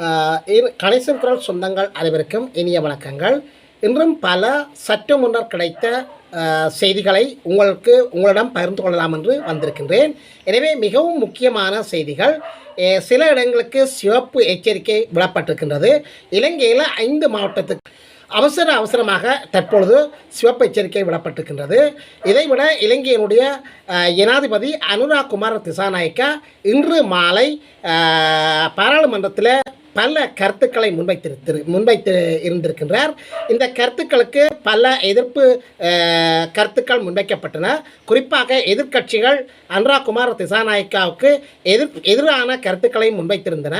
கணேசன் குரல் சொந்தங்கள் அனைவருக்கும் இனிய வணக்கங்கள். இன்றும் பல சற்று முன்னர் கிடைத்த செய்திகளை உங்களுக்கு உங்களிடம் பகிர்ந்து கொள்ளலாம் என்று வந்திருக்கின்றேன். எனவே மிகவும் முக்கியமான செய்திகள் சில இடங்களுக்கு சிவப்பு எச்சரிக்கை விடப்பட்டிருக்கின்றது. இலங்கையில் ஐந்து மாவட்டத்துக்கு அவசர அவசரமாக தற்பொழுது சிவப்பு எச்சரிக்கை விடப்பட்டிருக்கின்றது. இதைவிட இலங்கையினுடைய ஜனாதிபதி அனுராக் குமார் திசாநாயக்கா இன்று மாலை பாராளுமன்றத்தில் பல கருத்துக்களை முன்வைத்திருத்திரு முன்வைத்து இருந்திருக்கின்றார். இந்த கருத்துக்களுக்கு பல எதிர்ப்பு கருத்துக்கள் முன்வைக்கப்பட்டன. குறிப்பாக எதிர்க்கட்சிகள் அன்ரா குமார் திசாநாயக்காவுக்கு எதிர் எதிரான கருத்துக்களை முன்வைத்திருந்தன.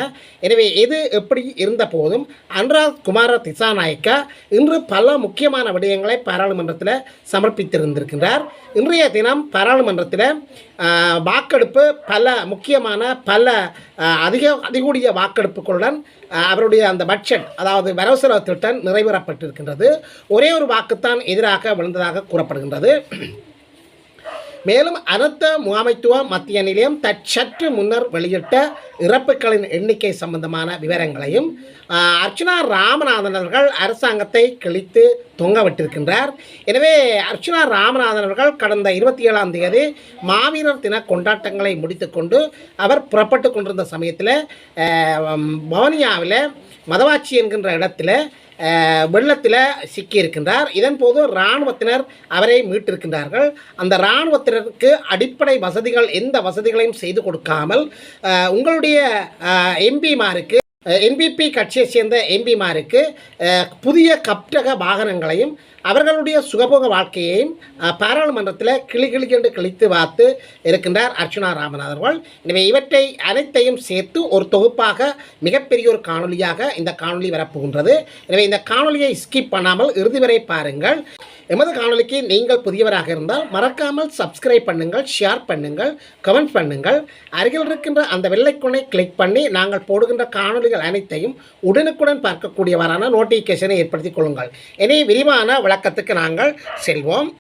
எனவே எது எப்படி இருந்த போதும் அன்ரா குமார திசாநாயக்கா இன்று பல முக்கியமான விடயங்களை பாராளுமன்றத்தில் சமர்ப்பித்திருந்திருக்கின்றார். இன்றைய தினம் பாராளுமன்றத்தில் வாக்கெடுப்பு பல முக்கியமான பல அதிக அதிகூடிய வாக்கெடுப்புகளுடன் அவருடைய அந்த பட்ஜெட் அதாவது வரவு செலவு திட்டம் நிறைவேறப்பட்டிருக்கின்றது. ஒரே ஒரு வாக்குத்தான் எதிராக விழுந்ததாக கூறப்படுகின்றது. மேலும் அனர்த்த முகாமைத்துவ மத்திய நிலையம் தற்சற்று முன்னர் வெளியிட்ட இறப்புகளின் எண்ணிக்கை சம்பந்தமான விவரங்களையும் அர்ச்சனா ராமநாதன் அவர்கள் அரசாங்கத்தை கிழித்து தொங்கவிட்டிருக்கின்றார் எனவே அர்ச்சனா ராமநாதன் அவர்கள் கடந்த இருபத்தி ஏழாம் தேதி மாவீரர் தின கொண்டாட்டங்களை முடித்துக்கொண்டு அவர் புறப்பட்டு கொண்டிருந்த சமயத்தில் பவனியாவில் மதவாச்சி என்கின்ற இடத்துல வெள்ளத்தில் சிக்கியிருக்கின்றார். இதன் போது இராணுவத்தினர் அவரை மீட்டிருக்கின்றார்கள். அந்த இராணுவத்தினருக்கு அடிப்படை வசதிகள் எந்த வசதிகளையும் செய்து கொடுக்காமல் உங்களுடைய எம்பிமாருக்கு என்பிபி கட்சியை சேர்ந்த எம்பிமாருக்கு புதிய கப்டக வாகனங்களையும் அவர்களுடைய சுகபோக வாழ்க்கையையும் பாராளுமன்றத்தில் கிளி கிளி கிழித்து பார்த்து இருக்கின்றார் அர்ச்சுனா ராமநாதர்வால் அவர்கள். எனவே இவற்றை அனைத்தையும் சேர்த்து ஒரு தொகுப்பாக மிகப்பெரிய ஒரு காணொலியாக இந்த காணொலி வரப்போகின்றது. எனவே இந்த காணொலியை ஸ்கிப் பண்ணாமல் இறுதி வரை பாருங்கள். எமது காணொலிக்கு நீங்கள் புதியவராக இருந்தால் மறக்காமல் சப்ஸ்கிரைப் பண்ணுங்கள் ஷேர் பண்ணுங்கள் கமெண்ட் பண்ணுங்கள். அருகில் இருக்கின்ற அந்த வெள்ளைக்குனை கிளிக் பண்ணி நாங்கள் போடுகின்ற காணொளிகள் அனைத்தையும் உடனுக்குடன் பார்க்கக்கூடியவரான நோட்டிஃபிகேஷனை ஏற்படுத்திக் கொள்ளுங்கள். இனி விரிவான விளக்கத்துக்கு நாங்கள் செல்வோம்.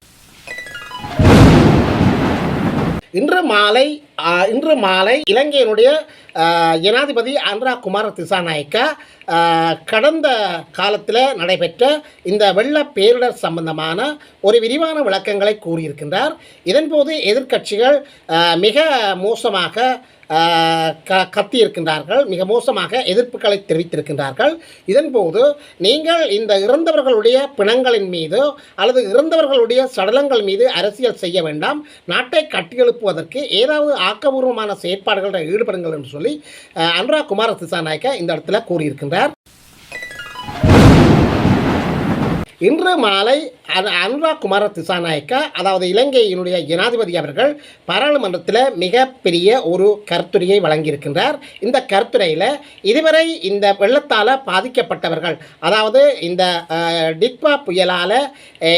இன்று மாலை இன்று மாலை இலங்கையினுடைய ஜனாதிபதி ஆந்திரா குமார திசாநாயக்கா கடந்த காலத்தில் நடைபெற்ற இந்த வெள்ள பேரிடர் சம்பந்தமான ஒரு விரிவான விளக்கங்களை கூறியிருக்கின்றார். இதன்போது எதிர்க்கட்சிகள் மிக மோசமாக க கத்தியிருக்கின்றார்கள். மிக மோசமாக எதிர்ப்புகளை தெரிவித்திருக்கின்றார்கள். இதன்போது நீங்கள் இந்த இறந்தவர்களுடைய பிணங்களின் மீது அல்லது இறந்தவர்களுடைய சடலங்கள் மீது அரசியல் செய்ய வேண்டாம். நாட்டை கட்டியெழுப்புவதற்கு ஏதாவது ஆக்கபூர்வமான செயற்பாடுகளில் ஈடுபடுங்கள் என்று சொல்லி அனுராக் அனுரா குமார திசாநாயக்கா இந்த இடத்துல கூறியிருக்கின்றார். இன்று மாலை அது அனுராக் குமார திசாநாயக்கா அதாவது இலங்கையினுடைய ஜனாதிபதி அவர்கள் பாராளுமன்றத்தில் மிகப்பெரிய ஒரு கருத்துரையை வழங்கியிருக்கின்றார். இந்த கருத்துரையில் இதுவரை இந்த வெள்ளத்தால் பாதிக்கப்பட்டவர்கள் அதாவது இந்த டிக்வா புயலால்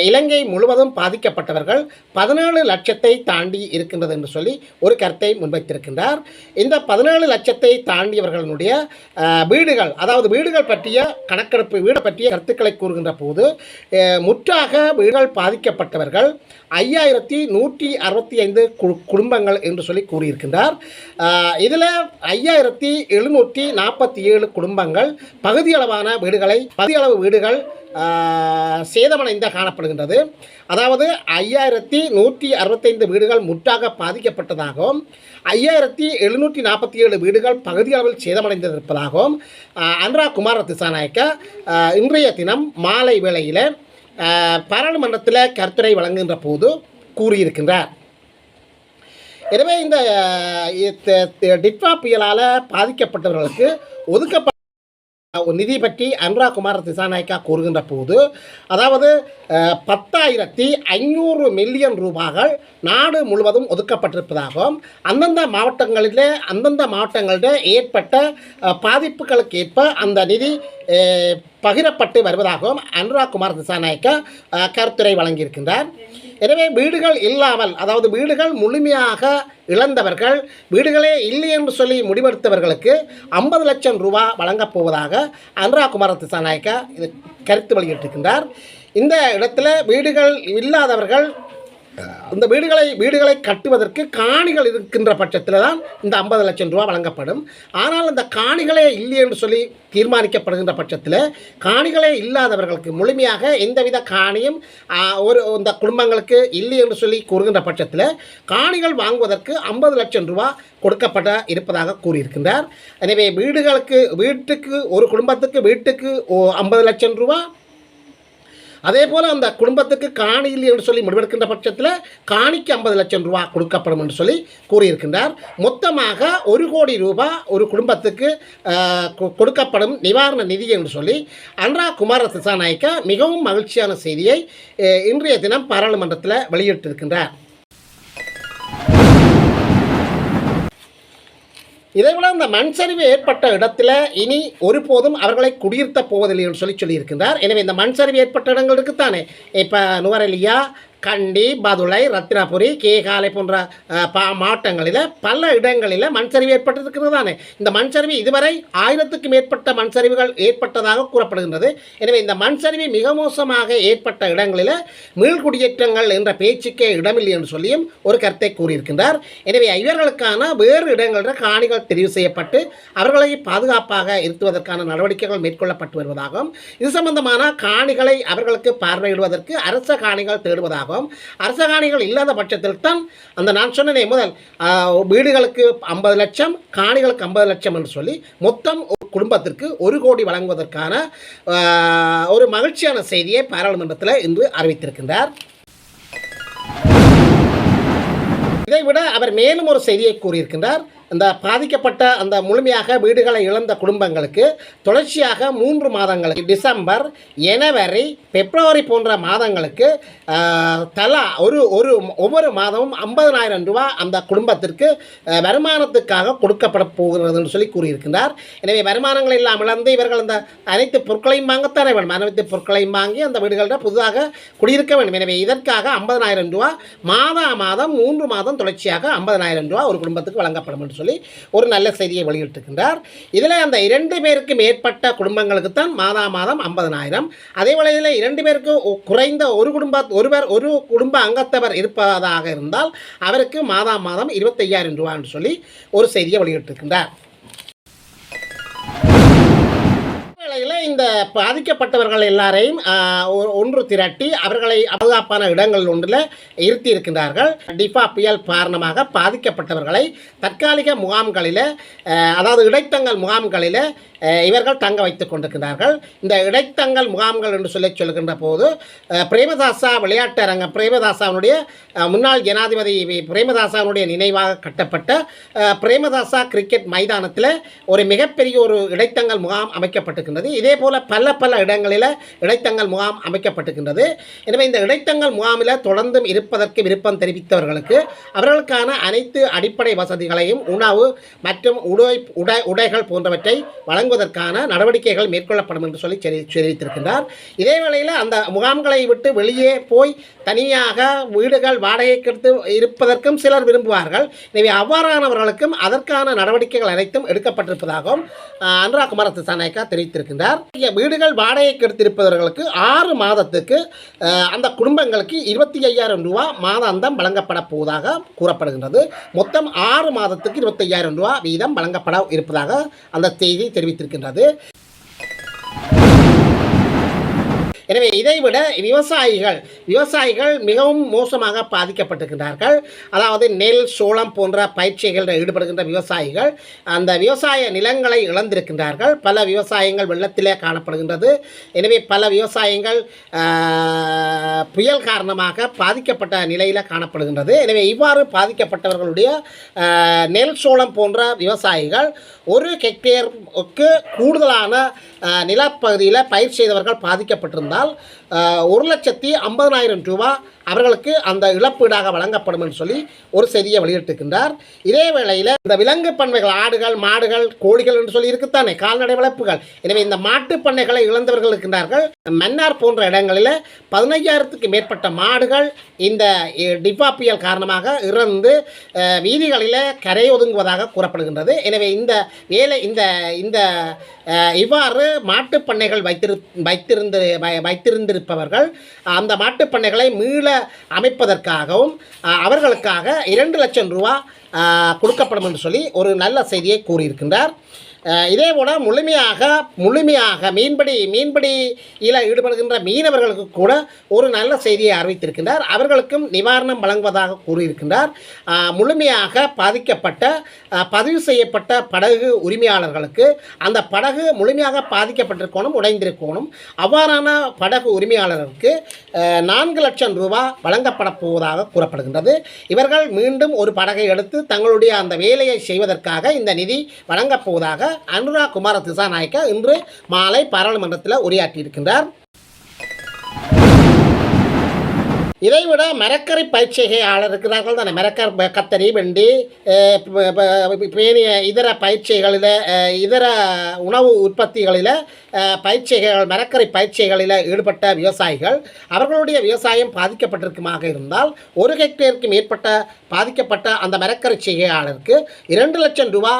இலங்கை முழுவதும் பாதிக்கப்பட்டவர்கள் பதினேழு லட்சத்தை தாண்டி இருக்கின்றது என்று சொல்லி ஒரு கருத்தை முன்வைத்திருக்கின்றார். இந்த பதினேழு லட்சத்தை தாண்டியவர்களுடைய வீடுகள் அதாவது வீடுகள் பற்றிய கணக்கெடுப்பு வீடு பற்றிய கருத்துக்களை கூறுகின்ற போது முற்றாக வீடுகள் பாதிக்கப்பட்டவர்கள் ஐயாயிரத்தி நூற்றி அறுபத்தி ஐந்து கு குடும்பங்கள் என்று சொல்லி கூறியிருக்கின்றார். இதில் ஐயாயிரத்தி எழுநூற்றி நாற்பத்தி ஏழு குடும்பங்கள் பகுதியளவான வீடுகளை பகுதியளவு வீடுகள் சேதமடைந்த காணப்படுகின்றது. அதாவது ஐயாயிரத்தி நூற்றி அறுபத்தைந்து வீடுகள் முற்றாக பாதிக்கப்பட்டதாகவும் ஐயாயிரத்தி எழுநூற்றி நாற்பத்தி ஏழு வீடுகள் பகுதியளவில் சேதமடைந்திருப்பதாகவும் அன்ரா குமார திசாநாயக்க இன்றைய தினம் மாலை வேளையில் பாராளுமன்றத்தில் கருத்துரை வழங்குகின்ற போது கூறியிருக்கின்றார். எனவே இந்த டிட்வா புயலால் பாதிக்கப்பட்டவர்களுக்கு ஒதுக்கப்பட்ட நிதி பற்றி அனுரா குமார திசாநாயக்கா கூறுகின்ற போது அதாவது பத்தாயிரத்தி ஐநூறு மில்லியன் ரூபாய்கள் நாடு முழுவதும் ஒதுக்கப்பட்டிருப்பதாகவும் அந்தந்த மாவட்டங்களிலே அந்தந்த மாவட்டங்களில் ஏற்பட்ட பாதிப்புகளுக்கு ஏற்ப அந்த நிதி பகிரப்பட்டு வருவதாகவும் அனுராக் குமார் திசாநாயக்கா கருத்துரை வழங்கியிருக்கின்றார். எனவே வீடுகள் இல்லாமல் அதாவது வீடுகள் முழுமையாக இழந்தவர்கள் வீடுகளே இல்லை என்று சொல்லி முடிவெடுத்தவர்களுக்கு ஐம்பது லட்சம் ரூபா வழங்கப் போவதாக அனுராக் குமார் திசாநாயக்கா இது கருத்து வெளியிட்டிருக்கின்றார். இந்த இடத்துல வீடுகள் இல்லாதவர்கள் அந்த வீடுகளை வீடுகளை கட்டுவதற்கு காணிகள் இருக்கின்ற பட்சத்தில் தான் இந்த ஐம்பது லட்சம் ரூபா வழங்கப்படும். ஆனால் அந்த காணிகளே இல்லை என்று சொல்லி தீர்மானிக்கப்படுகின்ற பட்சத்தில் காணிகளே இல்லாதவர்களுக்கு முழுமையாக எந்தவித காணியும் ஒரு இந்த குடும்பங்களுக்கு இல்லை என்று சொல்லி கூறுகின்ற பட்சத்தில் காணிகள் வாங்குவதற்கு ஐம்பது லட்சம் ரூபா கொடுக்கப்பட இருப்பதாக கூறியிருக்கின்றார். எனவே வீடுகளுக்கு வீட்டுக்கு ஒரு குடும்பத்துக்கு வீட்டுக்கு ஐம்பது லட்சம் ரூபா அதே போல் அந்த குடும்பத்துக்கு காணி இல்லை என்று சொல்லி முடிவெடுக்கின்ற பட்சத்தில் காணிக்கு ஐம்பது லட்சம் ரூபா கொடுக்கப்படும் என்று சொல்லி கூறியிருக்கின்றார். மொத்தமாக ஒரு கோடி ரூபாய் ஒரு குடும்பத்துக்கு கொ- கொடுக்கப்படும் நிவாரண நிதி என்று சொல்லி அன்றா குமார திசாநாயக்கா மிகவும் மகிழ்ச்சியான செய்தியை இன்றைய தினம் பாராளுமன்றத்தில் வெளியிட்டிருக்கின்றார். இதைவிட இந்த மண் சரிவு ஏற்பட்ட இடத்துல இனி ஒருபோதும் அவர்களை குடியிருத்த போவதில்லை என்று சொல்லி சொல்லியிருக்கின்றார். எனவே இந்த மண் சரிவு ஏற்பட்ட இடங்கள் இருக்குத்தானே? இப்போ நுவரெலியா கண்டி பதுளை ரத்தினபுரி கேகாலை போன்ற பா மாவட்டங்களில் பல இடங்களில் மண் சரிவு ஏற்பட்டிருக்கிறது தானே இந்த மண் சரிவு இதுவரை ஆயிரத்துக்கு மேற்பட்ட மண் சரிவுகள் ஏற்பட்டதாக கூறப்படுகின்றது. எனவே இந்த மண் சரிவு மிக மோசமாக ஏற்பட்ட இடங்களில் மீள்குடியேற்றங்கள் என்ற பேச்சுக்கே இடமில்லை என்று சொல்லியும் ஒரு கருத்தை கூறியிருக்கின்றார். எனவே இவர்களுக்கான வேறு இடங்களில் காணிகள் தெரிவு செய்யப்பட்டு அவர்களை பாதுகாப்பாக இருத்துவதற்கான நடவடிக்கைகள் மேற்கொள்ளப்பட்டு வருவதாகவும் இது சம்பந்தமான காணிகளை அவர்களுக்கு பார்வையிடுவதற்கு அரச காணிகள் தேடுவதாகவும் அரச காணிகள் இல்லாத பட்சத்தில் தான் அந்த நான் சொன்னேனே முதல் வீடுகளுக்கு ஐம்பது லட்சம் காணிகளுக்கு ஐம்பது லட்சம் என்று சொல்லி மொத்தம் ஒரு குடும்பத்திற்கு ஒரு கோடி வழங்குவதற்கான ஒரு மகிழ்ச்சியான செய்தியை பாராளுமன்றத்தில் இன்று அறிவித்திருக்கின்றார். இதைவிட அவர் மேலும் ஒரு செய்தியை கூறியிருக்கின்றார். இந்த பாதிக்கப்பட்ட அந்த முழுமையாக வீடுகளை இழந்த குடும்பங்களுக்கு தொடர்ச்சியாக மூன்று மாதங்களுக்கு டிசம்பர் ஜனவரி பிப்ரவரி போன்ற மாதங்களுக்கு தலா ஒரு ஒரு ஒவ்வொரு மாதமும் ஐம்பதனாயிரம் ரூபா அந்த குடும்பத்திற்கு வருமானத்துக்காக கொடுக்கப்பட போகிறதுன்னு சொல்லி கூறியிருக்கிறார் எனவே வருமானங்கள் எல்லாம் இழந்து இவர்கள் அந்த அனைத்து பொருட்களையும் வாங்கத்தானே வேணும் அனைத்து பொருட்களையும் வாங்கி அந்த வீடுகளில் புதிதாக குடியிருக்க வேண்டும். எனவே இதற்காக ஐம்பதனாயிரம் ரூபா மாதா மாதம் மூன்று மாதம் தொடர்ச்சியாக ஐம்பதனாயிரம் ரூபா ஒரு குடும்பத்துக்கு வழங்கப்படும் என்று சொல்லி ஒரு நல்ல செய்தியை வெளியிட்டிருக்கின்றார். இதில் அந்த இரண்டு பேருக்கு மேற்பட்ட குடும்பங்களுக்கு தான் மாதா மாதம் ஐம்பதனாயிரம். அதே வேளையில் இரண்டு பேருக்கு குறைந்த ஒரு குடும்ப ஒருவர் ஒரு குடும்ப அங்கத்தவர் இருப்பதாக இருந்தால் அவருக்கு மாதா மாதம் இருபத்தையாயிரம் ரூபா என்று சொல்லி ஒரு செய்தியை வெளியிட்டிருக்கின்றார். வேளையில் இந்த பாதிக்கப்பட்டவர்கள் எல்லாரையும் ஒ- ஒன்று திரட்டி அவர்களை பாதுகாப்பான இடங்கள் ஒன்றில் இருத்தி இருக்கின்றார்கள். டிஃபா புயல் காரணமாக பாதிக்கப்பட்டவர்களை தற்காலிக முகாம்களில் அதாவது இடைத்தங்கல் முகாம்களில் இவர்கள் தங்க வைத்துக் கொண்டிருக்கிறார்கள் இந்த இடைத்தங்கல் முகாம்கள் என்று சொல்லி சொல்கின்ற போது பிரேமதாசா விளையாட்டு அரங்கம் பிரேமதாசாவுடைய முன்னாள் ஜனாதிபதி பிரேமதாசாவினுடைய பிரேமதாசாவுடைய நினைவாக கட்டப்பட்ட பிரேமதாசா கிரிக்கெட் மைதானத்தில் ஒரு மிகப்பெரிய ஒரு இடைத்தங்கல் முகாம் அமைக்கப்பட்டிருக்கின்றது. இதே போல் பல பல இடங்களில் இடைத்தங்கள் முகாம் அமைக்கப்பட்டிருக்கின்றது. எனவே இந்த இடைத்தங்கள் முகாமில் தொடர்ந்தும் இருப்பதற்கு விருப்பம் தெரிவித்தவர்களுக்கு அவர்களுக்கான அனைத்து அடிப்படை வசதிகளையும் உணவு மற்றும் உடை உடை உடைகள் போன்றவற்றை வழங்குவதற்கான நடவடிக்கைகள் மேற்கொள்ளப்படும் என்று சொல்லி தெரிவித்திருக்கின்றார். இதே வேளையில் அந்த முகாம்களை விட்டு வெளியே போய் தனியாக வீடுகள் வாடகைக்கு எடுத்து இருப்பதற்கும் சிலர் விரும்புவார்கள். எனவே அவ்வாறானவர்களுக்கும் அதற்கான நடவடிக்கைகள் அனைத்தும் எடுக்கப்பட்டிருப்பதாகவும் ஆஹ், அனுரா குமார திசாநாயக்கா இங்கே வீடுகள் வாடகைக்கு எடுத்திருப்பவர்களுக்கு ஆறு மாதத்துக்கு அந்த குடும்பங்களுக்கு இருபத்தி ஐயாயிரம் ரூபா மாதாந்தம் வழங்கப்பட போவதாக கூறப்படுகின்றது. மொத்தம் ஆறு மாதத்துக்கு இருபத்தையாயிரம் ரூபா வீதம் வழங்கப்பட இருப்பதாக அந்த செய்தி தெரிவித்திருக்கின்றது. எனவே இதைவிட விவசாயிகள் விவசாயிகள் மிகவும் மோசமாக பாதிக்கப்பட்டிருக்கின்றார்கள் அதாவது நெல் சோளம் போன்ற பயிற்சிகளில் ஈடுபடுகின்ற விவசாயிகள் அந்த விவசாய நிலங்களை இழந்திருக்கின்றார்கள். பல விவசாயங்கள் வெள்ளத்திலே காணப்படுகின்றது. எனவே பல விவசாயங்கள் புயல் காரணமாக பாதிக்கப்பட்ட நிலையில் காணப்படுகின்றது. எனவே இவ்வாறு பாதிக்கப்பட்டவர்களுடைய நெல் சோளம் போன்ற விவசாயிகள் ஒரு ஹெக்டேருக்கு கூடுதலான நிலப்பகுதியில் பயிர் செய்தவர்கள் பாதிக்கப்பட்டிருந்தால் ஒரு லட்சத்தி ஐம்பதனாயிரம் ரூபா அவர்களுக்கு அந்த இழப்பீடாக வழங்கப்படும் என்று சொல்லி ஒரு செய்தியை வெளியிட்டிருக்கின்றார். இதே வேளையில் இந்த விலங்கு பண்ணைகள் ஆடுகள் மாடுகள் கோழிகள் என்று சொல்லி இருக்குத்தானே கால்நடை வளர்ப்புகள். எனவே இந்த மாட்டுப் பண்ணைகளை இழந்தவர்கள் இருக்கின்றார்கள். மன்னார் போன்ற இடங்களில் பதினைஞ்சாயிரத்துக்கு மேற்பட்ட மாடுகள் இந்த அஹ், புயல் காரணமாக இறந்து வீதிகளில் கரை ஒதுங்குவதாக கூறப்படுகின்றது. எனவே இந்த வேலை இந்த இந்த இவ்வாறு மாட்டுப் பண்ணைகள் வைத்திரு வைத்திருந்து வை- வைத்திருந்திருப்பவர்கள் அந்த மாட்டுப் பண்ணைகளை மீள அமைப்பதற்காகவும் அவர்களுக்காக இரண்டு லட்சம் ரூபா கொடுக்கப்படும் என்று சொல்லி ஒரு நல்ல செய்தியை கூறியிருக்கின்றார். இதே போல் முழுமையாக முழுமையாக மீன்பிடி மீன்பிடியில் ஈடுபடுகின்ற மீனவர்களுக்கு கூட ஒரு நல்ல செய்தியை அறிவித்திருக்கின்றார். அவர்களுக்கும் நிவாரணம் வழங்குவதாக கூறியிருக்கின்றார். முழுமையாக பாதிக்கப்பட்ட பதிவு செய்யப்பட்ட படகு உரிமையாளர்களுக்கு அந்த படகு முழுமையாக பாதிக்கப்பட்டிருக்கணும் உடைந்திருக்கணும். அவ்வாறான படகு உரிமையாளர்களுக்கு நான்கு லட்சம் ரூபாய் வழங்கப்பட போவதாக கூறப்படுகின்றது. இவர்கள் மீண்டும் ஒரு படகை எடுத்து தங்களுடைய அந்த வேலையை செய்வதற்காக இந்த நிதி வழங்கப் போவதாக அனுராக் குமார திசாநாயக்க இன்று மாலை பாராளுமன்றத்தில் உரையாற்றியிருக்கின்றார். இதைவிட மரக்கரை பயிற்சிகையாளர் இருக்கிறார்கள் தானே மரக்கர் கத்தரி வெண்டி அஹ், பேணிய இதர பயிற்சிகளில் இதர உணவு உற்பத்திகளில் பயிற்சிகள் மரக்கரை பயிற்சிகளில் ஈடுபட்ட விவசாயிகள் அவர்களுடைய விவசாயம் பாதிக்கப்பட்டிருக்குமாக இருந்தால் ஒரு ஹெக்டேருக்கு மேற்பட்ட பாதிக்கப்பட்ட அந்த மரக்கரை செய்கையாளருக்கு இரண்டு லட்சம் ரூபா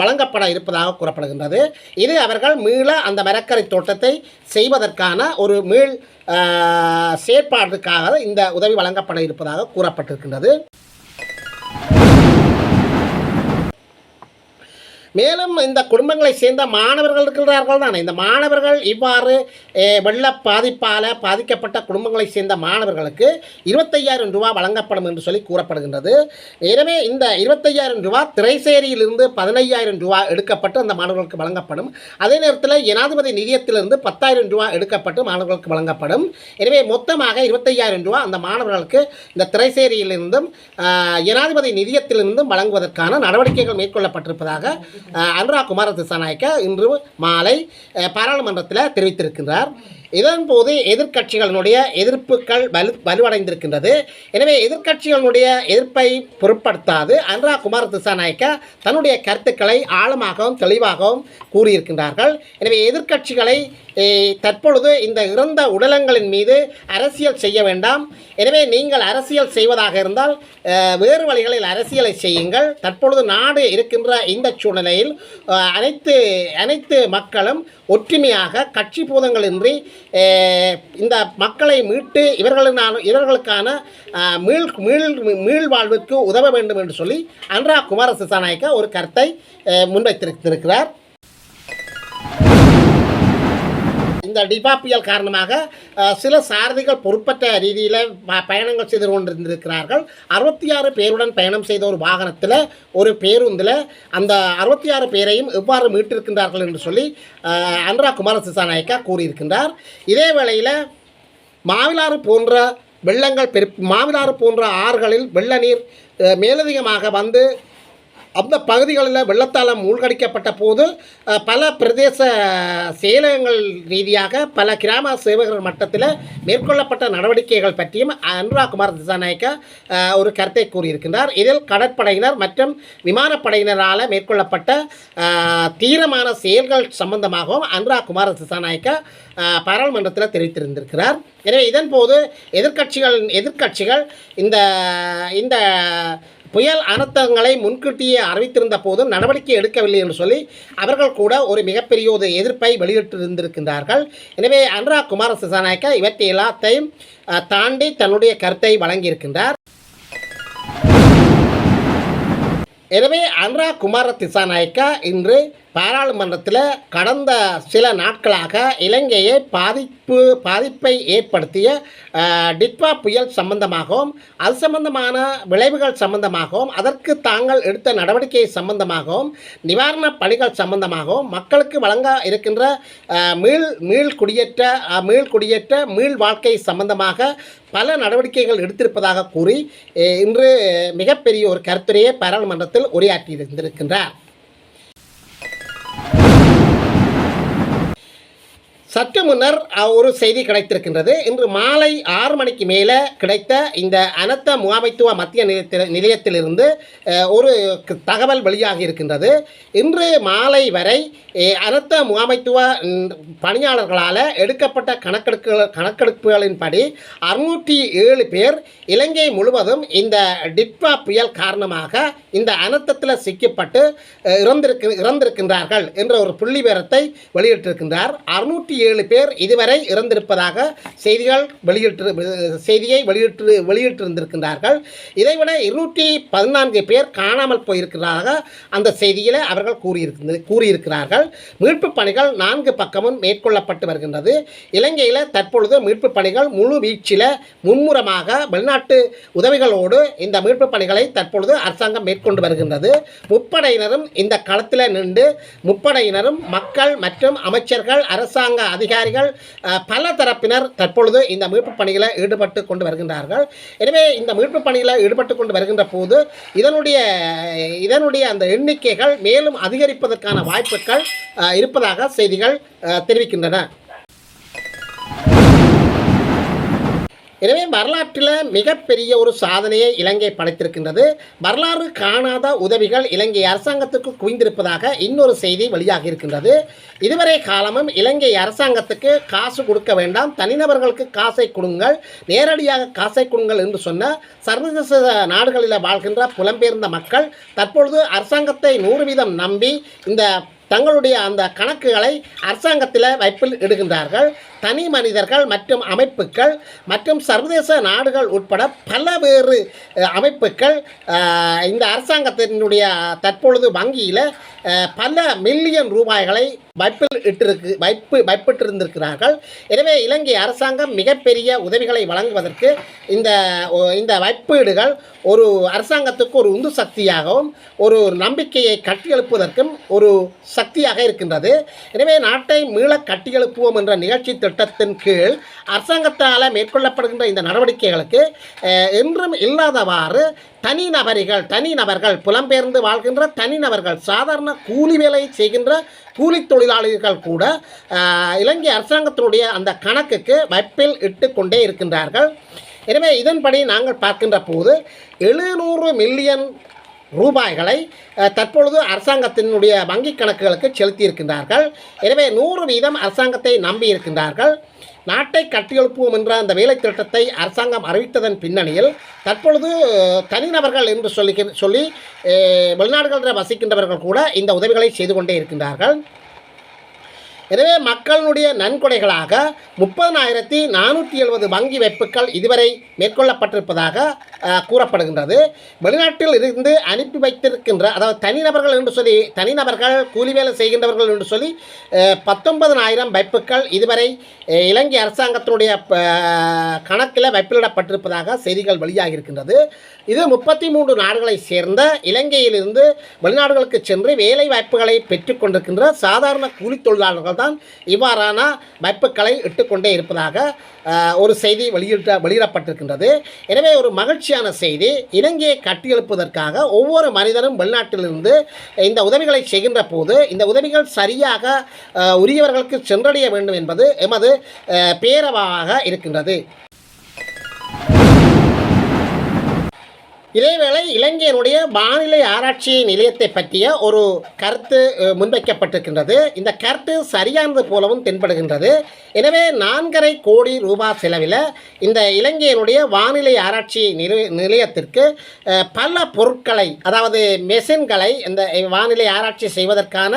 வழங்கப்பட இருப்பதாக கூறப்படுகின்றது. இது அவர்கள் மீள அந்த மரக்கரை தோட்டத்தை செய்வதற்கான ஒரு மீள் அஹ், இந்த உதவி வழங்கப்பட இருப்பதாக கூறப்பட்டிருக்கின்றது. மேலும் இந்த குடும்பங்களை சேர்ந்த மாணவர்கள் இருக்கிறார்கள் தானே? இந்த மாணவர்கள் இவ்வாறு வெள்ள பாதிப்பால் பாதிக்கப்பட்ட குடும்பங்களை சேர்ந்த மாணவர்களுக்கு இருபத்தையாயிரம் ரூபா வழங்கப்படும் என்று சொல்லி கூறப்படுகின்றது. எனவே இந்த இருபத்தையாயிரம் ரூபா திரைசேரியிலிருந்து பதினையாயிரம் ரூபா எடுக்கப்பட்டு அந்த மாணவர்களுக்கு வழங்கப்படும். அதே நேரத்தில் ஜனாதிபதி நிதியத்திலிருந்து பத்தாயிரம் ரூபா எடுக்கப்பட்டு மாணவர்களுக்கு வழங்கப்படும். எனவே மொத்தமாக இருபத்தையாயிரம் ரூபா அந்த மாணவர்களுக்கு இந்த திரைசேரியிலிருந்தும் ஜனாதிபதி நிதியத்திலிருந்தும் வழங்குவதற்கான நடவடிக்கைகள் மேற்கொள்ளப்பட்டிருப்பதாக அனுராக் குமார திசாநாயக்க இன்று மாலை பாராளுமன்றத்தில் தெரிவித்திருக்கின்றார். இதன்போது எதிர்க்கட்சிகளினுடைய எதிர்ப்புகள் வலு வலுவடைந்திருக்கின்றது. எனவே எதிர்க்கட்சிகளினுடைய எதிர்ப்பை பொருட்படுத்தாது அனுராக் குமார திசாநாயக்க தன்னுடைய கருத்துக்களை ஆழமாகவும் தெளிவாகவும் கூறியிருக்கின்றார்கள். எனவே எதிர்க்கட்சிகளை தற்பொழுது இந்த இறந்த உடலங்களின் மீது அரசியல் செய்ய வேண்டாம். எனவே நீங்கள் அரசியல் செய்வதாக இருந்தால் வேறு வழிகளில் அரசியலை செய்யுங்கள். தற்பொழுது நாடு இருக்கின்ற இந்த சூழ்நிலையில் அனைத்து அனைத்து மக்களும் ஒற்றுமையாக கட்சி பூதங்களின்றி இந்த மக்களை மீட்டு இவர்களினான இவர்களுக்கான மீள் மீள் மீள்வாழ்வுக்கு உதவ வேண்டும் என்று சொல்லி அன்றா குமார சிசாநாயக்க ஒரு கருத்தை முன்வைத்திருக்கிறார். இந்த டிபா புயல் காரணமாக சில சாரதிகள் பொறுப்பற்ற ரீதியில் ப- பயணங்கள் செய்து கொண்டிருந்திருக்கிறார்கள். அறுபத்தி ஆறு பேருடன் பயணம் செய்த ஒரு வாகனத்தில் ஒரு பேருந்தில் அந்த அறுபத்தி ஆறு பேரையும் எவ்வாறு மீட்டிருக்கின்றார்கள் என்று சொல்லி அஹ், அனுரா குமார சிசாநாயக்கா கூறியிருக்கின்றார். இதே வேளையில் மாவிலாறு போன்ற வெள்ளங்கள் பெரு மாவிலாறு போன்ற ஆறுகளில் வெள்ள நீர் மேலதிகமாக வந்து அந்த பகுதிகளில் வெள்ளத்தால் மூழ்கடிக்கப்பட்ட போது பல பிரதேச செயலகங்கள் ரீதியாக பல கிராம சேவகர்கள் மட்டத்தில் மேற்கொள்ளப்பட்ட நடவடிக்கைகள் பற்றியும் அனுராக் திசாநாயக்கா ஒரு கருத்தை கூறியிருக்கின்றார். இதில் கடற்படையினர் மற்றும் விமானப்படையினரால் மேற்கொள்ளப்பட்ட தீரமான செயல்கள் சம்பந்தமாகவும் அனுராக் திசாநாயக்கா பாராளுமன்றத்தில் தெரிவித்திருந்திருக்கிறார். எனவே இதன் போது எதிர்க்கட்சிகள் எதிர்க்கட்சிகள் இந்த இந்த புயல் அனர்த்தங்களை முன்கூட்டியே அறிவித்திருந்த போதும் நடவடிக்கை எடுக்கவில்லை என்று சொல்லி அவர்கள் கூட ஒரு மிகப்பெரிய ஒரு எதிர்ப்பை வெளியிட்டிருந்திருக்கின்றார்கள். எனவே அனுராக் குமார சிசாநாயக்க இவற்றை எல்லாத்தையும் தாண்டி தன்னுடைய கருத்தை வழங்கியிருக்கின்றார். எனவே அனுராக் குமார திசாநாயக்கா இன்று பாராளுமன்றத்தில் கடந்த சில நாட்களாக இலங்கையை பாதிப்பு பாதிப்பை ஏற்படுத்திய டிட்வா புயல் சம்பந்தமாகவும் அது சம்பந்தமான விளைவுகள் சம்பந்தமாகவும் அதற்கு தாங்கள் எடுத்த நடவடிக்கை சம்பந்தமாகவும் நிவாரணப் பணிகள் சம்பந்தமாகவும் மக்களுக்கு வழங்க இருக்கின்ற மீள் மீள் குடியேற்ற மீள் குடியேற்ற மீள் வாழ்க்கை சம்பந்தமாக பல நடவடிக்கைகள் எடுத்திருப்பதாக கூறி இன்று மிகப்பெரிய ஒரு கருத்துரையை பாராளுமன்றத்தில் உரையாற்றி இருந்திருக்கின்றார் சற்று முன்னர் ஒரு செய்தி கிடைத்திருக்கின்றது. இன்று மாலை ஆறு மணிக்கு மேலே கிடைத்த இந்த அனர்த்த முகாமைத்துவ மத்திய நிலையத்தில் நிலையத்திலிருந்து ஒரு தகவல் வெளியாகி இருக்கின்றது. இன்று மாலை வரை அனத்த அனர்த்த முகாமைத்துவ பணியாளர்களால் எடுக்கப்பட்ட கணக்கெடுப்பு கணக்கெடுப்புகளின்படி அறுநூற்றி ஏழு பேர் இலங்கை முழுவதும் இந்த டிட்வா புயல் காரணமாக இந்த அனர்த்தத்தில் சிக்கப்பட்டு இறந்திருக்கு இறந்திருக்கின்றார்கள் என்ற ஒரு புள்ளி விவரத்தை வெளியிட்டிருக்கின்றார். அறுநூற்றி ஏழு பேர் இதுவரை இறந்திருப்பதாக செய்திகள் வெளியிட்டு செய்தியை வெளியிட்டு வெளியிட்டிருந்திருக்கின்றார்கள். இதைவிட இருநூற்றி பதினான்கு பேர் காணாமல் போயிருக்கிறதாக அந்த செய்தியில் அவர்கள் கூறியிருக்கிறது கூறியிருக்கிறார்கள். மீட்புப் பணிகள் நான்கு பக்கமும் மேற்கொள்ளப்பட்டு வருகின்றது. இலங்கையில் தற்பொழுது மீட்புப் பணிகள் முழு வீச்சில் மும்முரமாக வெளிநாட்டு உதவிகளோடு இந்த மீட்புப் பணிகளை தற்பொழுது அரசாங்கம் மேற்கொண்டு வருகின்றது. முப்படையினரும் இந்த களத்தில் நின்று முப்படையினரும் மக்கள் மற்றும் அமைச்சர்கள் அரசாங்க அதிகாரிகள் பல தரப்பினர் தற்பொழுது இந்த மீட்பு பணியில் ஈடுபட்டு கொண்டு வருகின்றார்கள். எனவே இந்த மீட்பு பணியில் ஈடுபட்டு கொண்டு வருகின்ற போது இதனுடைய இதனுடைய அந்த எண்ணிக்கைகள் மேலும் அதிகரிப்பதற்கான வாய்ப்புகள் இருப்பதாக செய்திகள் தெரிவிக்கின்றன. எனவே வரலாற்றில் மிகப்பெரிய ஒரு சாதனையை இலங்கை படைத்திருக்கின்றது. வரலாறு காணாத உதவிகள் இலங்கை அரசாங்கத்துக்கு குவிந்திருப்பதாக இன்னொரு செய்தி வெளியாகி இருக்கின்றது இதுவரை காலமும் இலங்கை அரசாங்கத்துக்கு காசு கொடுக்க வேண்டாம். தனிநபர்களுக்கு காசை கொடுங்கள். நேரடியாக காசை கொடுங்கள் என்று சொன்ன சர்வதேச நாடுகளில் வாழ்கின்ற புலம்பெயர்ந்த மக்கள் தற்பொழுது அரசாங்கத்தை நூறு வீதம் நம்பி இந்த தங்களுடைய அந்த கணக்குகளை அரசாங்கத்தில் வைப்பில் இடுகின்றார்கள். தனி மனிதர்கள் மற்றும் அமைப்புகள் மற்றும் சர்வதேச நாடுகள் உட்பட பல வேறு அமைப்புகள் இந்த அரசாங்கத்தினுடைய தற்பொழுது வங்கியில் பல மில்லியன் ரூபாய்களை வைப்பில் இட்டிருக்கு வைப்பு வாய்ப்பிட்டிருந்திருக்கிறார்கள் எனவே இலங்கை அரசாங்கம் மிகப்பெரிய உதவிகளை வழங்குவதற்கு இந்த ஒ- இந்த வைப்பீடுகள் ஒரு அரசாங்கத்துக்கு ஒரு உந்து சக்தியாகவும் ஒரு நம்பிக்கையை கட்டியெழுப்புவதற்கும் ஒரு சக்தியாக இருக்கின்றது. எனவே நாட்டை மீள கட்டியெழுப்புவோம் என்ற நிகழ்ச்சி திட்டத்தின் கீழ் அரசாங்கத்தால் மேற்கொள்ளப்படுகின்ற இந்த நடவடிக்கைகளுக்கு என்றும் இல்லாதவாறு தனிநபரிகள் தனிநபர்கள் புலம்பெயர்ந்து வாழ்கின்ற தனிநபர்கள் சாதாரண கூலி வேலை செய்கின்ற கூலி தொழிலாளர்கள் கூட இலங்கை அரசாங்கத்தினுடைய அந்த கணக்குக்கு வைப்பில் இட்டு கொண்டே இருக்கின்றார்கள். எனவே இதன்படி நாங்கள் பார்க்கின்ற போது எழுநூறு மில்லியன் ரூபாய்களை தற்பொழுது அரசாங்கத்தினுடைய வங்கிக் கணக்குகளுக்கு செலுத்தியிருக்கின்றார்கள். எனவே நூறு வீதம் அரசாங்கத்தை நம்பி இருக்கின்றார்கள். நாட்டை கட்டியெழுப்புவோம் என்ற அந்த வேலை திட்டத்தை அரசாங்கம் அறிவித்ததன் பின்னணியில் தற்பொழுது தனிநபர்கள் என்று சொல்லி சொல்லி வெளிநாடுகளில் வசிக்கின்றவர்கள் கூட இந்த உதவிகளை செய்து கொண்டே இருக்கின்றார்கள். எனவே மக்களுடைய நன்கொடைகளாக முப்பதனாயிரத்தி நானூற்றி எழுபது வங்கி வைப்புகள் இதுவரை மேற்கொள்ளப்பட்டிருப்பதாக கூறப்படுகின்றது. வெளிநாட்டில் இருந்து அனுப்பி வைத்திருக்கின்ற அதாவது தனிநபர்கள் என்று சொல்லி தனிநபர்கள் கூலி வேலை செய்கின்றவர்கள் என்று சொல்லி பத்தொன்பதனாயிரம் வைப்புகள் இதுவரை இலங்கை அரசாங்கத்தினுடைய கணக்கில் வைப்பிலிடப்பட்டிருப்பதாக செய்திகள் வெளியாகி இருக்கின்றது இது முப்பத்தி மூன்று நாடுகளை சேர்ந்த இலங்கையிலிருந்து வெளிநாடுகளுக்கு சென்று வேலை வாய்ப்புகளை பெற்றுக்கொண்டிருக்கின்ற சாதாரண கூலி தொழிலாளர்கள் தான் இவ்வாறான வைப்புக்களை இட்டுக்கொண்டே இருப்பதாக ஒரு செய்தி வெளியிட்ட வெளியிடப்பட்டிருக்கின்றது. எனவே ஒரு மகிழ்ச்சியான செய்தி. இலங்கையை கட்டியெழுப்பதற்காக ஒவ்வொரு மனிதனும் வெளிநாட்டிலிருந்து இந்த உதவிகளை செய்கின்ற போது இந்த உதவிகள் சரியாக உரியவர்களுக்கு சென்றடைய வேண்டும் என்பது எமது பேரவாக இருக்கின்றது. இதேவேளை இலங்கையினுடைய வானிலை ஆராய்ச்சி நிலையத்தை பற்றிய ஒரு கருத்து முன்வைக்கப்பட்டிருக்கின்றது. இந்த கருத்து சரியானது போலவும் தென்படுகின்றது. எனவே நான்கரை கோடி ரூபாய் செலவில் இந்த இலங்கையினுடைய வானிலை ஆராய்ச்சி நிலை நிலையத்திற்கு பல பொருட்களை அதாவது மெஷின்களை இந்த வானிலை ஆராய்ச்சி செய்வதற்கான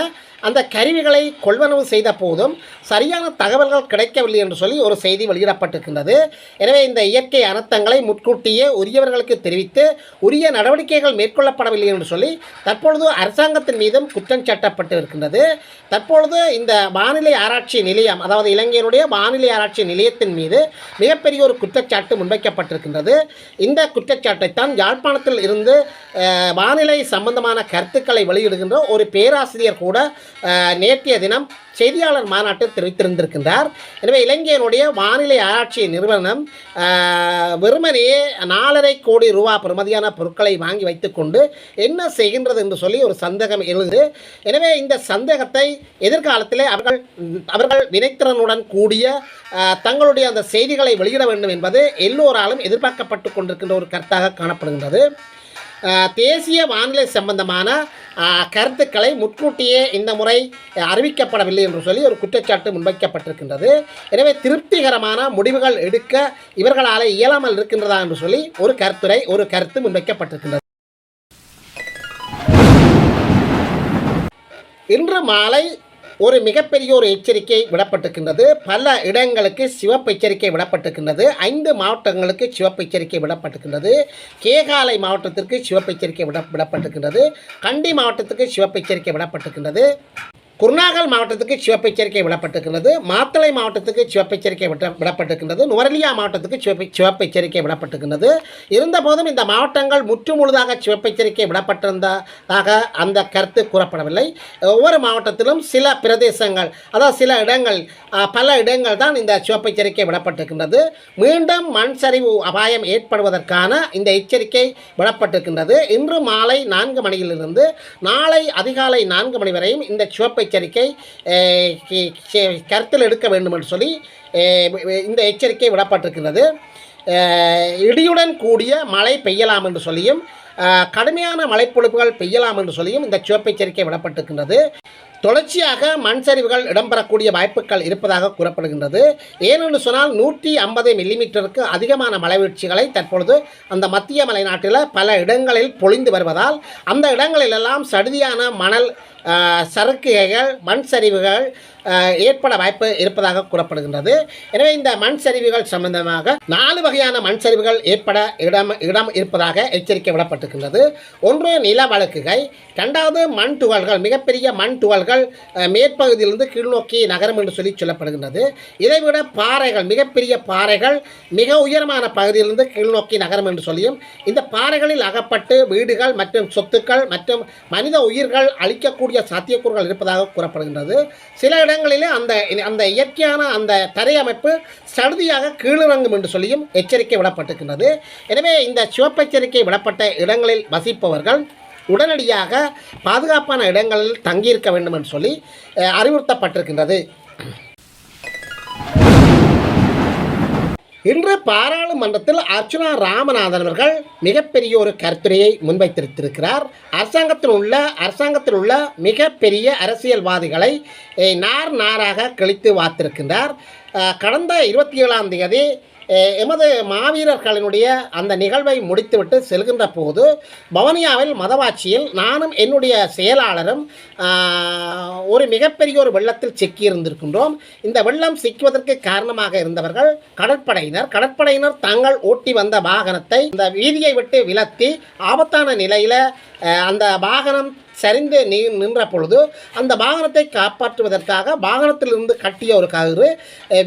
அந்த கருவிகளை கொள்வனவு செய்த போதும் சரியான தகவல்கள் கிடைக்கவில்லை என்று சொல்லி ஒரு செய்தி வெளியிடப்பட்டிருக்கின்றது. எனவே இந்த இயற்கை அனர்த்தங்களை முன்கூட்டியே உரியவர்களுக்கு தெரிவித்து உரிய நடவடிக்கைகள் மேற்கொள்ளப்படவில்லை என்று சொல்லி தற்பொழுது அரசாங்கத்தின் மீதும் குற்றம் சாட்டப்பட்டு இருக்கின்றது தற்பொழுது இந்த வானிலை ஆராய்ச்சி நிலையம் அதாவது இலங்கையினுடைய வானிலை ஆராய்ச்சி நிலையத்தின் மீது மிகப்பெரிய ஒரு குற்றச்சாட்டு முன்வைக்கப்பட்டிருக்கின்றது. இந்த குற்றச்சாட்டைத்தான் யாழ்ப்பாணத்தில் இருந்து வானிலை சம்பந்தமான கருத்துக்களை வெளியிடுகின்ற ஒரு பேராசிரியர் கூட நேற்றைய தினம் செய்தியாளர் மாநாட்டில் தெரிவித்திருந்திருக்கின்றார். எனவே இலங்கையினுடைய வானிலை ஆராய்ச்சி நிறுவனம் வெறுமனையே வெறுமனே நாலரை கோடி ரூபா பெறுமதியான பொருட்களை வாங்கி வைத்துக்கொண்டு என்ன செய்கின்றது என்று சொல்லி ஒரு சந்தேகம் எழுது. எனவே இந்த சந்தேகத்தை எதிர்காலத்திலே அவர்கள் அவர்கள் வினைத்திறனுடன் கூடிய தங்களுடைய அந்த செய்திகளை வெளியிட வேண்டும் என்பது எல்லோராலும் எதிர்பார்க்கப்பட்டு கொண்டிருக்கின்ற ஒரு கருத்தாக காணப்படுகின்றது. தேசிய வானிலை சம்பந்தமான கருத்துக்களை முன்கூட்டியே இந்த முறை அறிவிக்கப்படவில்லை என்று சொல்லி ஒரு குற்றச்சாட்டு முன்வைக்கப்பட்டிருக்கின்றது. எனவே திருப்திகரமான முடிவுகள் எடுக்க இவர்களால் இயலாமல் இருக்கின்றதா என்று சொல்லி ஒரு கருத்துரை ஒரு கருத்து முன்வைக்கப்பட்டிருக்கின்றது. இன்று மாலை ஒரு மிகப்பெரிய ஒரு எச்சரிக்கை விடப்பட்டிருக்கின்றது. பல இடங்களுக்கு சிவப்பு எச்சரிக்கை விடப்பட்டிருக்கின்றது. ஐந்து மாவட்டங்களுக்கு சிவப்பு எச்சரிக்கை விடப்பட்டிருக்கின்றது. கேகாலை மாவட்டத்திற்கு சிவப்பு எச்சரிக்கை விட விடப்பட்டிருக்கின்றது. கண்டி மாவட்டத்துக்கு சிவப்பு எச்சரிக்கை விடப்பட்டிருக்கின்றது. குருநாகல் மாவட்டத்துக்கு சிவப்பெச்சரிக்கை விடப்பட்டிருக்கிறது மாத்தளை மாவட்டத்துக்கு சிவப்பெச்சரிக்கை விட விடப்பட்டிருக்கின்றது நுவரலியா மாவட்டத்துக்கு சிவப்பு சிவப்பு எச்சரிக்கை விடப்பட்டிருக்கின்றது இருந்தபோதும் இந்த மாவட்டங்கள் முற்று முழுதாக விடப்பட்டிருந்ததாக அந்த கருத்து கூறப்படவில்லை. ஒவ்வொரு மாவட்டத்திலும் சில பிரதேசங்கள் அதாவது சில இடங்கள் பல இடங்கள் தான் இந்த சிவப்பெச்சரிக்கை விடப்பட்டிருக்கின்றது. மீண்டும் மண் சரிவு அபாயம் ஏற்படுவதற்கான இந்த எச்சரிக்கை விடப்பட்டிருக்கின்றது. இன்று மாலை நான்கு மணியிலிருந்து நாளை அதிகாலை நான்கு மணி வரையும் இந்த சிவப்பை எச்சரிக்கை கருத்தில் எடுக்க வேண்டும் என்று சொல்லி இந்த எச்சரிக்கை விடப்பட்டிருக்கிறது. இடியுடன் கூடிய மழை பெய்யலாம் என்று சொல்லியும் கடுமையான மழைப்பொழிப்புகள் பெய்யலாம் என்று சொல்லியும் இந்த சிவப்பு எச்சரிக்கை விடப்பட்டிருக்கின்றது. தொடர்ச்சியாக மண் சரிவுகள் இடம்பெறக்கூடிய வாய்ப்புகள் இருப்பதாக கூறப்படுகின்றது. ஏனென்று சொன்னால் நூற்றி ஐம்பது மில்லிமீட்டருக்கு அதிகமான மலைவீழ்ச்சிகளை தற்பொழுது அந்த மத்திய மலைநாட்டில் பல இடங்களில் பொழிந்து வருவதால் அந்த இடங்களிலெல்லாம் சடுதியான மணல் சறுக்குகைகள் மண் சரிவுகள் ஏற்பட வாய்ப்பு இருப்பதாக கூறப்படுகின்றது. எனவே இந்த மண் சரிவுகள் சம்பந்தமாக நாலு வகையான மண் சரிவுகள் ஏற்பட இடம் இடம் இருப்பதாக எச்சரிக்கை விடப்பட்டிருக்கின்றது. ஒன்று நில வழக்குகை ரெண்டாவது மண் துகள்கள் மிகப்பெரிய மண் துகள்கள் அஹ், மேற்பகுதியிலிருந்து கீழ்நோக்கி நகரம் என்று சொல்லி சொல்லப்படுகின்றது. இதைவிட பாறைகள் மிகப்பெரிய பாறைகள் மிக உயரமான பகுதியிலிருந்து கீழ்நோக்கி நகரம் என்று சொல்லியும் இந்த பாறைகளில் அகப்பட்டு வீடுகள் மற்றும் சொத்துக்கள் மற்றும் மனித உயிர்கள் அழிக்கக்கூடிய சாத்தியக்கூறுகள் இருப்பதாக கூறப்படுகின்றது. சில இடங்களிலே அந்த அந்த இயற்கையான அந்த தரையமைப்பு சடுதியாக கீழிறங்கும் என்று சொல்லியும் எச்சரிக்கை விடப்பட்டிருக்கின்றது. எனவே இந்த சிவப்பெச்சரிக்கை விடப்பட்ட இடங்களில் வசிப்பவர்கள் உடனடியாக பாதுகாப்பான இடங்களில் தங்கியிருக்க வேண்டும் என்று சொல்லி அறிவுறுத்தப்பட்டிருக்கின்றது. இன்று பாராளுமன்றத்தில் அர்ச்சுனா ராமநாதன் அவர்கள் மிகப்பெரிய ஒரு கருத்துரையை முன்வைத்திருக்கிறார் அரசாங்கத்தில் உள்ள அரசாங்கத்தில் உள்ள மிகப்பெரிய அரசியல்வாதிகளை நார் நாராக கிழித்து வாத்திருக்கின்றார். கடந்த இருபத்தி ஏழாம் தேதி எமது மாவீரர்களினுடைய அந்த நிகழ்வை முடித்துவிட்டு செல்கின்ற போது பவனியாவில் மதவாட்சியில் நானும் என்னுடைய செயலாளரும் ஒரு மிகப்பெரிய ஒரு வெள்ளத்தில் சிக்கியிருந்திருக்கின்றோம். இந்த வெள்ளம் சிக்குவதற்கு காரணமாக இருந்தவர்கள் கடற்படையினர். கடற்படையினர் தாங்கள் ஓட்டி வந்த வாகனத்தை இந்த வீதியை விட்டு விலத்தி ஆபத்தான நிலையில் அந்த வாகனம் சரிந்து நீ நின்ற பொழுது அந்த வாகனத்தை காப்பாற்றுவதற்காக வாகனத்திலிருந்து கட்டிய ஒரு கயிறு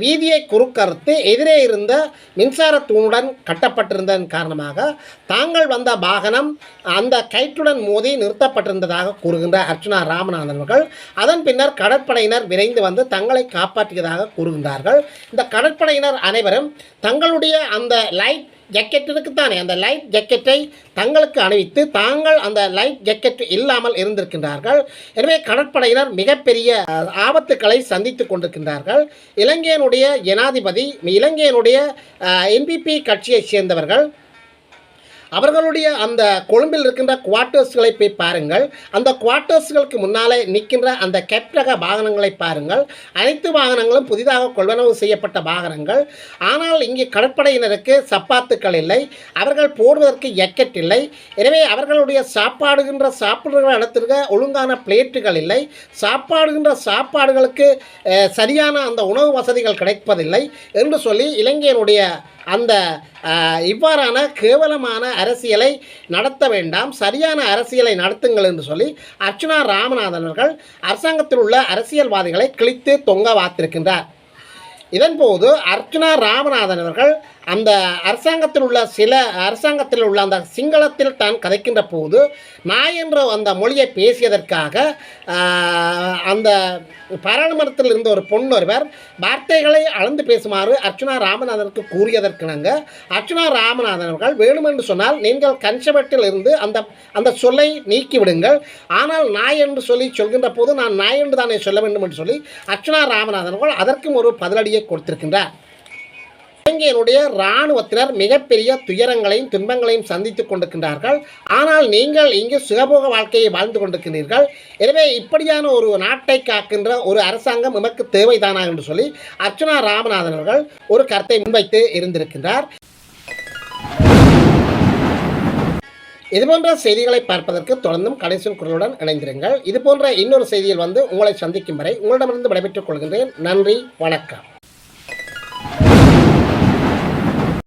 வீதியை குறுக்கறுத்து எதிரே இருந்த மின்சார தூணுடன் கட்டப்பட்டிருந்ததன் காரணமாக தாங்கள் வந்த வாகனம் அந்த கயிற்றுடன் மோதி நிறுத்தப்பட்டிருந்ததாக கூறுகின்ற அர்ச்சுனா ராமநாதன் அவர்கள் அதன் பின்னர் கடற்படையினர் விரைந்து வந்து தங்களை காப்பாற்றியதாக கூறுகின்றார்கள். இந்த கடற்படையினர் அனைவரும் தங்களுடைய அந்த லைட் ஜக்கெட் இருக்குத்தானே? அந்த லைட் ஜக்கெட்டை தங்களுக்கு அணிவித்து தாங்கள் அந்த லைட் ஜக்கெட் இல்லாமல் இருந்திருக்கின்றார்கள். எனவே கடற்படையினர் மிகப்பெரிய ஆபத்துக்களை சந்தித்து கொண்டிருக்கின்றார்கள். இலங்கையினுடைய ஜனாதிபதி இலங்கையினுடைய என்பிபி கட்சியைச் சேர்ந்தவர்கள் அவர்களுடைய அந்த கொழும்பில் இருக்கின்ற குவார்ட்டர்ஸ்களை போய் பாருங்கள். அந்த குவார்ட்டர்ஸ்களுக்கு முன்னாலே நிற்கின்ற அந்த கெப்ரக வாகனங்களை பாருங்கள். அனைத்து வாகனங்களும் புதிதாக கொள்வனவு செய்யப்பட்ட வாகனங்கள். ஆனால் இங்கே கடற்படையினருக்கு சப்பாத்துக்கள் இல்லை. அவர்கள் போடுவதற்கு எக்கெட் இல்லை. எனவே அவர்களுடைய சாப்பாடுகின்ற சாப்பிடுகிற இடத்திற்கு ஒழுங்கான பிளேட்டுகள் இல்லை. சாப்பாடுகின்ற சாப்பாடுகளுக்கு சரியான அந்த உணவு வசதிகள் கிடைப்பதில்லை. என்று சொல்லி இலங்கையினுடைய அந்த இவ்வாறான கேவலமான அரசியலை நடத்த வேண்டாம் சரியான அரசியலை நடத்துங்கள் என்று சொல்லி அர்ச்சுனா ராமநாதன் அவர்கள் அரசாங்கத்தில் உள்ள அரசியல்வாதிகளை கிழித்து தொங்க வாத்திருக்கின்றார். இதன்போது அர்ச்சுனா ராமநாதன் அவர்கள் அந்த அரசாங்கத்தில் உள்ள சில அரசாங்கத்தில் உள்ள அந்த சிங்களத்தில் தான் கதைக்கின்ற போது நாய் என்ற அந்த மொழியை பேசியதற்காக அந்த பாராளுமன்றத்தில் இருந்த ஒரு பொண்ணு ஒருவர் வார்த்தைகளை அளந்து பேசுமாறு அர்ச்சுனா ராமநாதனுக்கு கூறியதற்கிணங்க. அர்ச்சுனா ராமநாதன் அவர்கள் வேணுமென்று சொன்னால் நீங்கள் கன்சபட்டில் இருந்து அந்த அந்த சொல்லை நீக்கிவிடுங்கள் ஆனால் நாய் என்று சொல்லி சொல்கின்ற போது நான் நாய் என்று தானே சொல்ல வேண்டும் என்று சொல்லி அர்ச்சுனா ராமநாதன் அவர்கள் அதற்கும் ஒரு பதிலடியை கொடுத்திருக்கின்றார். இலங்கையினுடைய இராணுவத்தினர் மிகப்பெரிய துயரங்களையும் துன்பங்களையும் சந்தித்துக் கொண்டிருக்கின்றார்கள். ஆனால் நீங்கள் இங்கு சுகபோக வாழ்க்கையை வாழ்ந்து கொண்டிருக்கிறீர்கள். எனவே இப்படியான ஒரு நாட்டை காக்கின்ற ஒரு அரசாங்கம் எமக்கு தேவைதானா என்று சொல்லி அர்ச்சனா ராமநாதன் அவர்கள் ஒரு கருத்தை முன்வைத்து இருந்திருக்கின்றார். இதுபோன்ற செய்திகளை பார்ப்பதற்கு தொடர்ந்தும் கடைசியின் குரலுடன் இணைந்திருங்கள். இதுபோன்ற இன்னொரு செய்தியில் வந்து உங்களை சந்திக்கும் வரை உங்களிடமிருந்து விடைபெற்றுக் கொள்கின்றேன். நன்றி வணக்கம்.